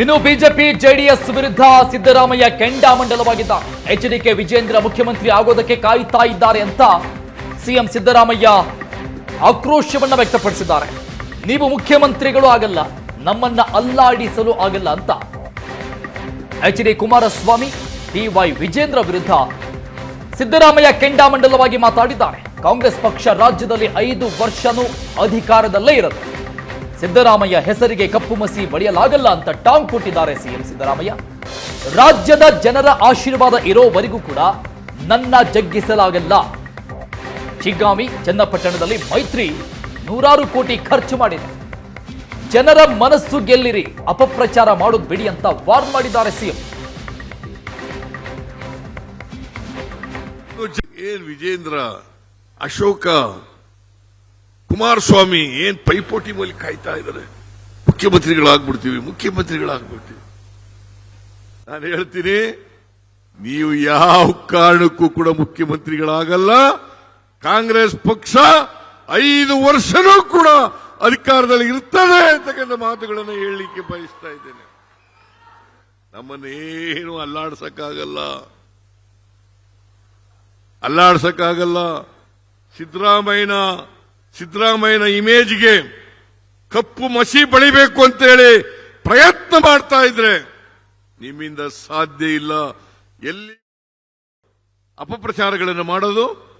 ಇನ್ನು BJP, JDS ವಿರುದ್ಧ ಸಿದ್ದರಾಮಯ್ಯ ಕೆಂಡಾಮಂಡಲವಾಗಿದ್ದಾರೆ ಎಚ್ ಡಿ ಕೆ ವಿಜೇಂದ್ರ ಮುಖ್ಯಮಂತ್ರಿ ಆಗೋದಕ್ಕೆ ಕಾಯುತ್ತಾ ಇದ್ದಾರೆ ಅಂತ ಸಿಎಂ ಸಿದ್ದರಾಮಯ್ಯ ಆಕ್ರೋಶವನ್ನ ವ್ಯಕ್ತಪಡಿಸಿದ್ದಾರೆ. ನೀವು ಮುಖ್ಯಮಂತ್ರಿಗಳು ಆಗಲ್ಲ, ನಮ್ಮನ್ನ ಅಲ್ಲಾಡಿಸಲು ಆಗಲ್ಲ ಅಂತ. H D Kumaraswamy D Y Vijayendra ವಿರುದ್ಧ ಸಿದ್ದರಾಮಯ್ಯ ಕೆಂಡಾಮಂಡಲವಾಗಿ ಮಾತಾಡಿದ್ದಾರೆ. ಕಾಂಗ್ರೆಸ್ ಪಕ್ಷ ರಾಜ್ಯದಲ್ಲಿ ಐದು ವರ್ಷನೂ ಅಧಿಕಾರದಲ್ಲೇ ಇರುತ್ತೆ. ಸಿದ್ದರಾಮಯ್ಯ ಹೆಸರಿಗೆ ಕಪ್ಪು ಮಸಿ ಬಳಿಯಲಾಗಲ್ಲ ಅಂತ ಟಾಂಗ್ ಕೊಟ್ಟಿದ್ದಾರೆ ಸಿಎಂ ಸಿದ್ದರಾಮಯ್ಯ. ರಾಜ್ಯದ ಜನರ ಆಶೀರ್ವಾದ ಇರೋವರೆಗೂ ಕೂಡ ನನ್ನ ಜಗ್ಗಿಸಲಾಗಲ್ಲ. ಶಿಗ್ಗಾಮಿ, ಚನ್ನಪಟ್ಟಣದಲ್ಲಿ ಮೈತ್ರಿ ನೂರಾರು ಕೋಟಿ ಖರ್ಚು ಮಾಡಿದೆ. ಜನರ ಮನಸ್ಸು ಗೆಲ್ಲಿರಿ, ಅಪಪ್ರಚಾರ ಮಾಡೋದು ಬಿಡಿ ಅಂತ ವಾರ್ನ್ ಮಾಡಿದ್ದಾರೆ ಸಿಎಂ. ಏನ್ ವಿಜೇಂದ್ರ, ಅಶೋಕ ಕುಮಾರಸ್ವಾಮಿ ಏನ್ ಪೈಪೋಟಿ ಮೇಲೆ ಕಾಯ್ತಾ ಇದ್ದಾರೆ? ಮುಖ್ಯಮಂತ್ರಿಗಳಾಗ್ಬಿಡ್ತೀವಿ ಮುಖ್ಯಮಂತ್ರಿಗಳಾಗ್ಬಿಡ್ತೀವಿ. ನಾನು ಹೇಳ್ತೀನಿ, ನೀವು ಯಾವ ಕಾರಣಕ್ಕೂ ಕೂಡ ಮುಖ್ಯಮಂತ್ರಿಗಳಾಗಲ್ಲ. ಕಾಂಗ್ರೆಸ್ ಪಕ್ಷ ಐದು ವರ್ಷನೂ ಕೂಡ ಅಧಿಕಾರದಲ್ಲಿ ಇರ್ತದೆ ಅಂತಕ್ಕಂಥ ಮಾತುಗಳನ್ನು ಹೇಳಲಿಕ್ಕೆ ಬಯಸ್ತಾ ಇದ್ದೇನೆ. ನಮ್ಮನ್ನೇನು ಅಲ್ಲಾಡ್ಸಕ್ಕಾಗಲ್ಲ. ಅಲ್ಲಾಡ್ಸಕ್ಕಾಗಲ್ಲ. ಸಿದ್ದರಾಮಯ್ಯನ ಸಿದ್ದರಾಮಯ್ಯನ ಇಮೇಜ್ಗೆ ಕಪ್ಪು ಮಸಿ ಬಳಿಬೇಕು ಅಂತ ಹೇಳಿ ಪ್ರಯತ್ನ ಮಾಡ್ತಾ ಇದ್ರೆ ನಿಮ್ಮಿಂದ ಸಾಧ್ಯ ಇಲ್ಲ. ಎಲ್ಲಿ ಅಪಪ್ರಚಾರಗಳನ್ನು ಮಾಡೋದು?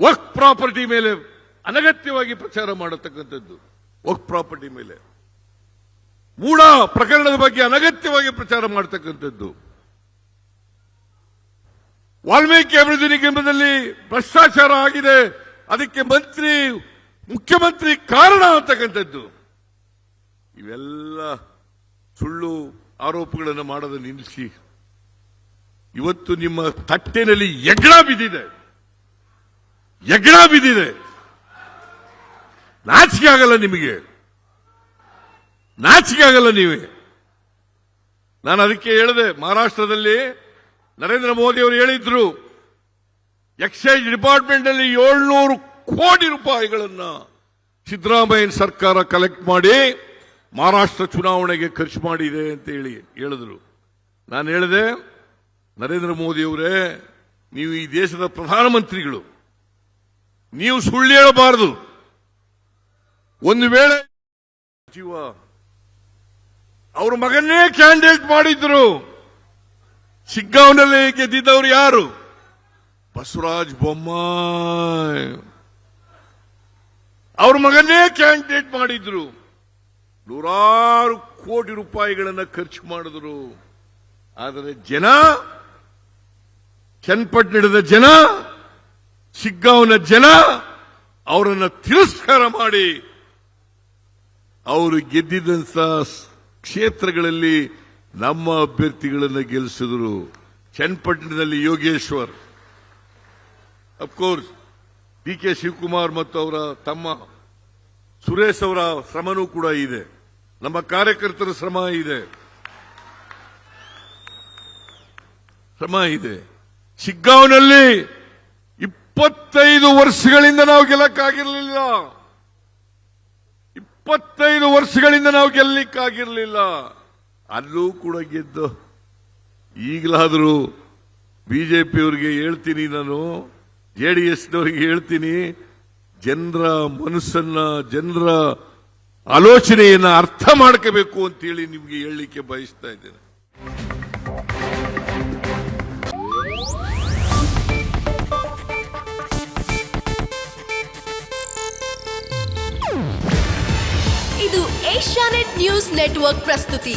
ವರ್ಕ್ ಪ್ರಾಪರ್ಟಿ ಮೇಲೆ ಅನಗತ್ಯವಾಗಿ ಪ್ರಚಾರ ಮಾಡತಕ್ಕಂಥದ್ದು. ವರ್ಕ್ ಪ್ರಾಪರ್ಟಿ ಮೇಲೆ. ಮೂಡ ಪ್ರಕರಣದ ಬಗ್ಗೆ ಅನಗತ್ಯವಾಗಿ ಪ್ರಚಾರ ಮಾಡತಕ್ಕಂಥದ್ದು. ವಾಲ್ಮೀಕಿ ಅಭಿವೃದ್ಧಿ ನಿಗಮದಲ್ಲಿ ಭ್ರಷ್ಟಾಚಾರ ಆಗಿದೆ. ಅದಕ್ಕೆ ಮಂತ್ರಿ, ಮುಖ್ಯಮಂತ್ರಿ ಕಾರಣ ಅಂತಕ್ಕಂಥದ್ದು. ಇವೆಲ್ಲ ಸುಳ್ಳು ಆರೋಪಗಳನ್ನು ಮಾಡೋದು ನಿಲ್ಲಿಸಿ. ಇವತ್ತು ನಿಮ್ಮ ತಟ್ಟೆನಲ್ಲಿ ಯಜ್ಞ ಬಿದ್ದಿದೆ. ಯಜ್ಞ ಬಿದ್ದಿದೆ. ನಾಚಿಕೆ ಆಗಲ್ಲ ನಿಮಗೆ. ನಾಚಿಕೆ ಆಗಲ್ಲ ನೀವೇ. ನಾನು ಅದಕ್ಕೆ ಹೇಳಿದೆ, ಮಹಾರಾಷ್ಟ್ರದಲ್ಲಿ ನರೇಂದ್ರ ಮೋದಿ ಅವರು ಹೇಳಿದ್ರು ಎಕ್ಸೈಸ್ ಡಿಪಾರ್ಟ್ಮೆಂಟ್ ಅಲ್ಲಿ ಏಳ್ನೂರು ಕೋಟಿ ರೂಪಾಯಿಗಳನ್ನ ಸಿದ್ದರಾಮಯ್ಯ ಸರ್ಕಾರ ಕಲೆಕ್ಟ್ ಮಾಡಿ ಮಹಾರಾಷ್ಟ್ರ ಚುನಾವಣೆಗೆ ಖರ್ಚು ಮಾಡಿದೆ ಅಂತ ಹೇಳಿ ಹೇಳಿದ್ರು. ನಾನು ಹೇಳಿದೆ, ನರೇಂದ್ರ ಮೋದಿ ಅವರೇ, ನೀವು ಈ ದೇಶದ ಪ್ರಧಾನಮಂತ್ರಿಗಳು, ನೀವು ಸುಳ್ಳು ಹೇಳಬಾರದು. ಒಂದು ವೇಳೆ ಜೀವ ಅವ್ರ ಮಗನ್ನೇ ಕ್ಯಾಂಡಿಡೇಟ್ ಮಾಡಿದ್ರು. ಶಿಗ್ಗಾಂವ್ನಲ್ಲಿ ಗೆದ್ದಿದ್ದವರು ಯಾರು? ಬಸವರಾಜ್ ಬೊಮ್ಮಾಯಿ. ಅವ್ರ ಮಗನೇ ಕ್ಯಾಂಡಿಡೇಟ್ ಮಾಡಿದ್ರು. ನೂರಾರು ಕೋಟಿ ರೂಪಾಯಿಗಳನ್ನ ಖರ್ಚು ಮಾಡಿದ್ರು. ಆದರೆ ಜನ ಚನ್ನಪಟ್ಟಣದ ಜನ, ಶಿಗ್ಗಾಂವ್ನ ಜನ, ಅವರನ್ನ ತಿರಸ್ಕಾರ ಮಾಡಿ, ಅವರು ಗೆದ್ದಿದ್ದಂತ ಕ್ಷೇತ್ರಗಳಲ್ಲಿ ನಮ್ಮ ಅಭ್ಯರ್ಥಿಗಳನ್ನು ಗೆಲ್ಲಿಸಿದ್ರು ಚನ್ನಪಟ್ಟಣದಲ್ಲಿ Yogeshwar. Of course D K Shivakumar ಮತ್ತು ಅವರ ತಮ್ಮ ಸುರೇಶ್ ಅವರ ಶ್ರಮನೂ ಕೂಡ ಇದೆ. ನಮ್ಮ ಕಾರ್ಯಕರ್ತರ ಶ್ರಮ ಇದೆ. ಶ್ರಮ ಇದೆ. ಶಿಗ್ಗಾಂವ್ನಲ್ಲಿ ಇಪ್ಪತ್ತೈದು ವರ್ಷಗಳಿಂದ ನಾವು ಗೆಲ್ಲಕ್ಕಾಗಿರಲಿಲ್ಲ. ಇಪ್ಪತ್ತೈದು ವರ್ಷಗಳಿಂದ ನಾವು ಗೆಲ್ಲಲಿಕ್ಕಾಗಿರಲಿಲ್ಲ ಅಲ್ಲೂ ಕೂಡ ಗೆದ್ದು ಈಗಲಾದರೂ ಬಿಜೆಪಿಯವರಿಗೆ ಹೇಳ್ತೀನಿ ನಾನು, ಜೆ ಡಿ ಎಸ್ನವ್ರಿಗೆ ಹೇಳ್ತೀನಿ, ಜನರ ಮನಸ್ಸನ್ನ, ಜನರ ಆಲೋಚನೆಯನ್ನು ಅರ್ಥ ಮಾಡ್ಕೋಬೇಕು ಅಂತೇಳಿ ನಿಮಗೆ ಹೇಳಲಿಕ್ಕೆ ಬಯಸ್ತಾ ಇದ್ದೇನೆ. ಇದು ಏಷ್ಯಾನೆಟ್ ನ್ಯೂಸ್ ನೆಟ್ವರ್ಕ್ ಪ್ರಸ್ತುತಿ.